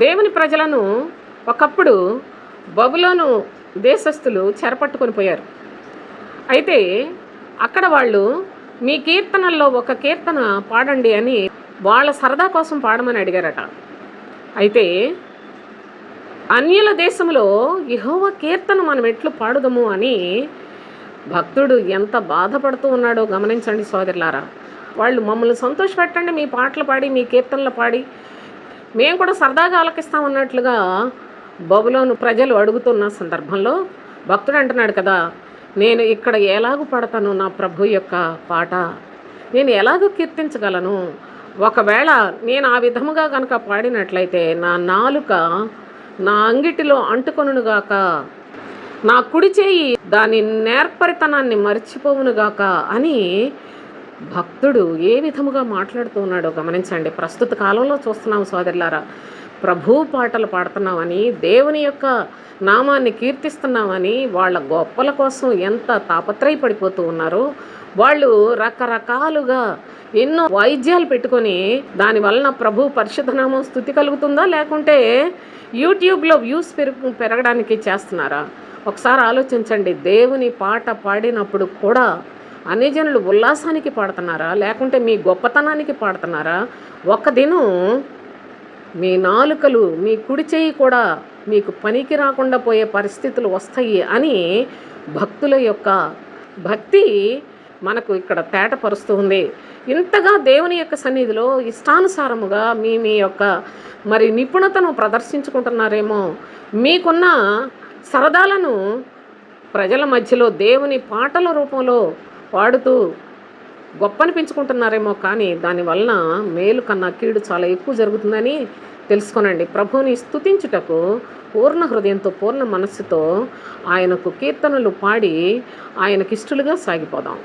దేవుని ప్రజలను ఒకప్పుడు బబులోను దేశస్థులు చెరపట్టుకొని పోయారు. అయితే అక్కడ వాళ్ళు మీ కీర్తనల్లో ఒక కీర్తన పాడండి అని వాళ్ళ సరదా కోసం పాడమని అడిగారట. అయితే అన్యుల దేశంలో యహోవ కీర్తన మనం ఎట్లు పాడుదము అని భక్తుడు ఎంత బాధపడుతూ ఉన్నాడో గమనించండి సోదరులారా. వాళ్ళు మమ్మల్ని సంతోషపెట్టండి మీ పాటలు పాడి మీ కీర్తనలు పాడి మేము కూడా సరదాగా ఆలకిస్తాం అన్నట్లుగా బబులోను ప్రజలు అడుగుతున్న సందర్భంలో భక్తుడు అంటున్నాడు కదా నేను ఇక్కడ ఎలాగూ పడతాను నా ప్రభు యొక్క పాట? నేను ఎలాగూ కీర్తించగలను? ఒకవేళ నేను ఆ విధముగా కనుక పాడినట్లయితే నా నాలుక నా అంగిటిలో అంటుకొనుగాక నా కుడి చేయి దాని నేర్పరితనాన్ని మర్చిపోవునుగాక అని భక్తుడు ఏ విధముగా మాట్లాడుతూ ఉన్నాడో గమనించండి. ప్రస్తుత కాలంలో చూస్తున్నాం సోదరులారా ప్రభు పాటలు పాడుతున్నామని దేవుని యొక్క నామాన్ని కీర్తిస్తున్నామని వాళ్ళ గొప్పల కోసం ఎంత తాపత్రయపడిపోతూ ఉన్నారో. వాళ్ళు రకరకాలుగా ఎన్నో వాయిద్యాలు పెట్టుకొని దాని వలన ప్రభు పరిశుద్ధనామం స్థుతి కలుగుతుందా లేకుంటే యూట్యూబ్లో వ్యూస్ పెరుగు పెరగడానికి చేస్తున్నారా? ఒకసారి ఆలోచించండి. దేవుని పాట పాడినప్పుడు కూడా అన్నిజనులు ఉల్లాసానికి పాడుతున్నారా? లేకుంటే మీ గొప్పతనానికి పాడుతున్నారా? ఒక దినం మీ నాలుకలు మీ కుడి చేయి కూడా మీకు పనికి రాకుండా పోయే పరిస్థితులు వస్తాయి అని భక్తుల యొక్క భక్తి మనకు ఇక్కడ తేటపరుస్తూ ఉంది. ఇంతగా దేవుని యొక్క సన్నిధిలో ఇష్టానుసారముగా మీ మీ యొక్క మరి నిపుణతను ప్రదర్శించుకుంటున్నారేమో మీకున్న సరదాలను ప్రజల మధ్యలో దేవుని పాటల రూపంలో పాడుతూ గొప్పనిపించుకుంటున్నారేమో కానీ దానివలన మేలు కన్నా కీడు చాలా ఎక్కువ జరుగుతుందని తెలుసుకోనండి. ప్రభువుని స్తుతించుటకు పూర్ణ హృదయంతో పూర్ణ మనస్సుతో ఆయనకు కీర్తనలు పాడి ఆయనకిష్టలుగా సాగిపోదాం.